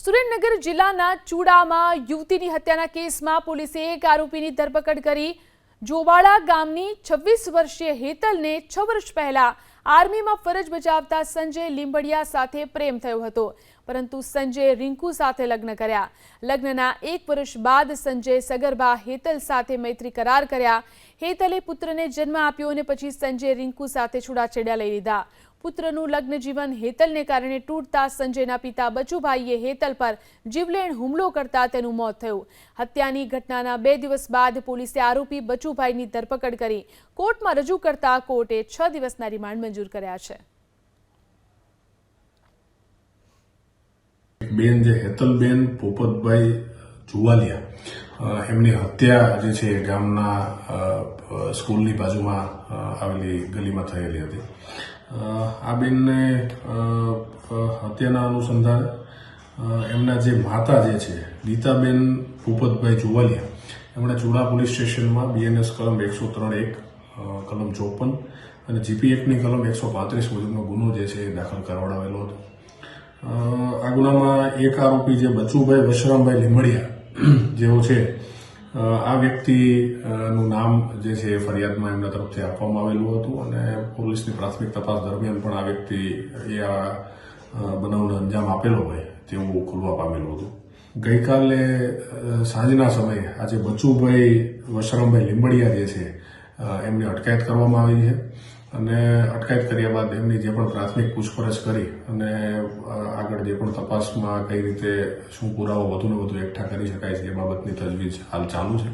સુરેન્દ્રનગર જિલ્લાના ચૂડામાં યુવતીની હત્યાના કેસમાં પોલીસે એક આરોપીની ધરપકડ કરી. જોવાળા ગામની છવ્વીસ વર્ષીય હેતલને છ વર્ષ પહેલા આર્મીમાં ફરજ બજાવતા સંજય લીંબડિયા સાથે પ્રેમ થયો હતો. પરંતુ સંજયે રિંકુ સાથે લગ્ન કર્યા. લગ્નના એક વર્ષ બાદ સંજય સગર્ભા હેતલ સાથે મૈત્રી કરાર કર્યા. હેતલે પુત્રને જન્મ આપ્યો અને પછી સંજય રિંકુ સાથે છૂટાછેડા લઈ લીધા. પુત્રનું લગ્ન જીવન હેતલને કારણે તૂટતા સંજયના પિતા બચુભાઈએ હેતલ પર જીવલેણ હુમલો કરતા તેનું મોત થયું. હત્યાની ઘટનાના બે દિવસ બાદ પોલીસે આરોપી બચુભાઈની ધરપકડ કરી. કોર્ટમાં રજૂ કરતા કોર્ટે છ દિવસના રિમાન્ડ મંજૂર કર્યા છે. બેન જે હેતલબેન પોપતભાઈ જુવાલિયા. એમની હત્યા જે છે ગામના સ્કૂલની બાજુમાં આવેલી ગલીમાં થયેલી હતી. આ બેનને હત્યાના અનુસંધાને એમના જે માતા જે છે, ગીતાબેન ભૂપતભાઈ જુવાલિયા, એમણે ચૂડા પોલીસ સ્ટેશનમાં બીએનએસ કલમ એકસો ત્રણ એક કલમ ચોપન અને જીપી એક્ટની કલમ એકસો પાંત્રીસ મુજબનો ગુનો જે છે એ દાખલ કરાવડાવેલો હતો. આ ગુનામાં એક આરોપી જે બચુભાઈ વશરામભાઈ લીંબડિયા જેઓ છે આ વ્યક્તિ નું નામ જે છે એ ફરિયાદમાં એમના તરફથી આપવામાં આવેલું હતું અને પોલીસની પ્રાથમિક તપાસ દરમિયાન પણ આ વ્યક્તિ એ આ બનાવને અંજામ આપેલો હોય તેવું ખુલવા પામેલું હતું. ગઈકાલે સાંજના સમયે આજે બચુભાઈ વશરામભાઈ લીંબડિયા જે છે એમની અટકાયત કરવામાં આવી છે અને અટકાયત કર્યા બાદ એમની જે પણ પ્રાથમિક પૂછપરછ કરી અને આગળ જે પણ તપાસમાં કઈ રીતે શું પુરાવો વધુને વધુ એકઠા કરી શકાય છે એ બાબતની તજવીજ હાલ ચાલુ છે.